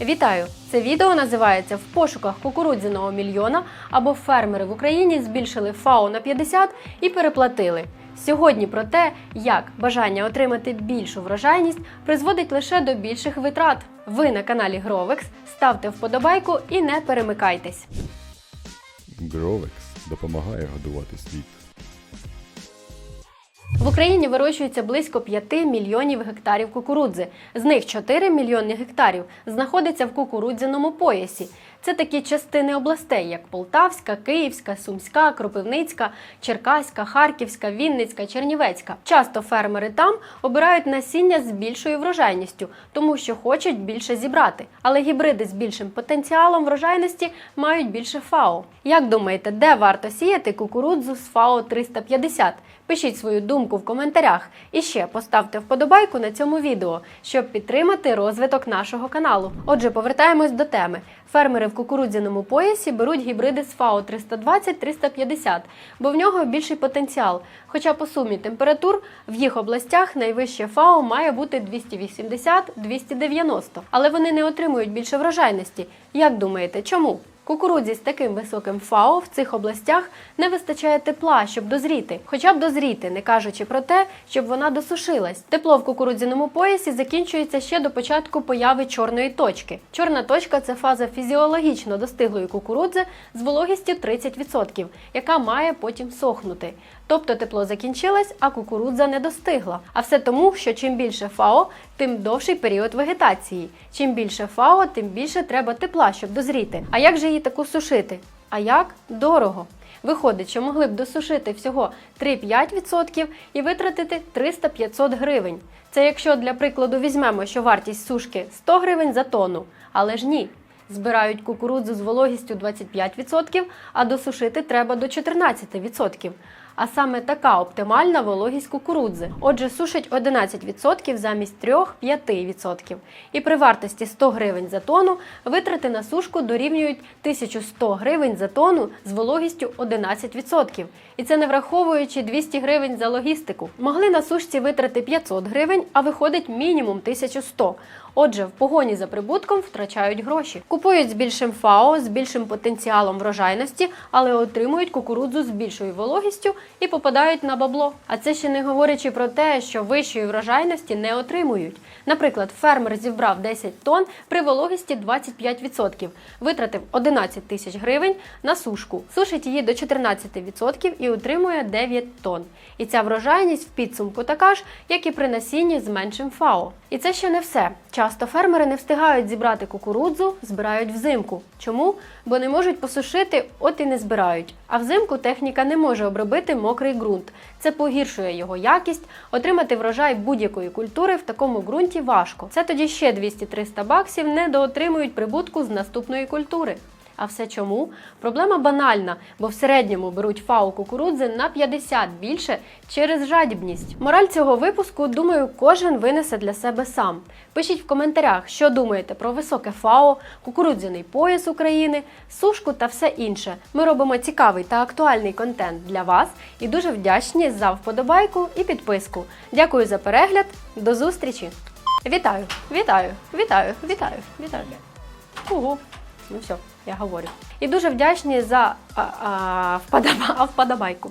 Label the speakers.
Speaker 1: Вітаю! Це відео називається В пошуках кукурудзяного мільйона або фермери в Україні збільшили ФАО на 50 і переплатили. Сьогодні про те, як бажання отримати більшу врожайність призводить лише до більших витрат. Ви на каналі Гровекс. Ставте вподобайку і не перемикайтесь.
Speaker 2: Гровекс допомагає годувати світ.
Speaker 1: Україні вирощується близько 5 мільйонів гектарів кукурудзи. З них 4 мільйони гектарів знаходиться в кукурудзяному поясі. Це такі частини областей, як Полтавська, Київська, Сумська, Кропивницька, Черкаська, Харківська, Вінницька, Чернівецька. Часто фермери там обирають насіння з більшою врожайністю, тому що хочуть більше зібрати. Але гібриди з більшим потенціалом врожайності мають більше ФАО. Як думаєте, де варто сіяти кукурудзу з ФАО 350? Пишіть свою думку в коментарях і ще поставте вподобайку на цьому відео, щоб підтримати розвиток нашого каналу. Отже, повертаємось до теми. Фермери в кукурудзяному поясі беруть гібриди з ФАО 320-350, бо в нього більший потенціал. Хоча по сумі температур в їх областях найвище ФАО має бути 280-290, але вони не отримують більше врожайності. Як думаєте, чому? Кукурудзі з таким високим ФАО в цих областях не вистачає тепла, щоб дозріти, хоча б дозріти, не кажучи про те, щоб вона досушилась. Тепло в кукурудзяному поясі закінчується ще до початку появи чорної точки. Чорна точка це фаза фізіологічно достиглої кукурудзи з вологістю 30%, яка має потім сохнути. Тобто тепло закінчилось, а кукурудза не достигла. А все тому, що чим більше ФАО, тим довший період вегетації. Чим більше ФАО, тим більше треба тепла, щоб дозріти. А як же її таку сушити? А як? Дорого. Виходить, що могли б досушити всього 3-5% і витратити 300-500 гривень. Це якщо для прикладу візьмемо, що вартість сушки 100 гривень за тонну. Але ж ні. Збирають кукурудзу з вологістю 25%, а досушити треба до 14%. А саме така оптимальна вологість кукурудзи. Отже, сушить 11% замість 3-5%. І при вартості 100 гривень за тонну витрати на сушку дорівнюють 1100 гривень за тонну з вологістю 11%. І це не враховуючи 200 гривень за логістику. Могли на сушці витрати 500 гривень, а виходить мінімум 1100. Отже, в погоні за прибутком втрачають гроші. Купують з більшим ФАО, з більшим потенціалом врожайності, але отримують кукурудзу з більшою вологістю і попадають на бабло. А це ще не говорячи про те, що вищої врожайності не отримують. Наприклад, фермер зібрав 10 тонн при вологісті 25%, витратив 11 тисяч гривень на сушку, сушить її до 14% і отримує 9 тонн. І ця врожайність в підсумку така ж, як і при насінні з меншим ФАО. І це ще не все. Часто фермери не встигають зібрати кукурудзу, збирають взимку. Чому? Бо не можуть посушити, от і не збирають. А взимку техніка не може обробити мокрий ґрунт. Це погіршує його якість. Отримати врожай будь-якої культури в такому ґрунті важко. Це тоді ще 200-300 баксів недоотримують прибутку з наступної культури. А все чому? Проблема банальна, бо в середньому беруть фау кукурудзи на 50 більше через жадібність. Мораль цього випуску, думаю, кожен винесе для себе сам. Пишіть в коментарях, що думаєте про високе фао, кукурудзяний пояс України, сушку та все інше. Ми робимо цікавий та актуальний контент для вас і дуже вдячні за вподобайку і підписку. Дякую за перегляд. До зустрічі! Вітаю, вітаю, вітаю, вітаю, вітаю. Угу. Ну все, я говорю. І дуже вдячні за а, а, вподоба- вподобайку.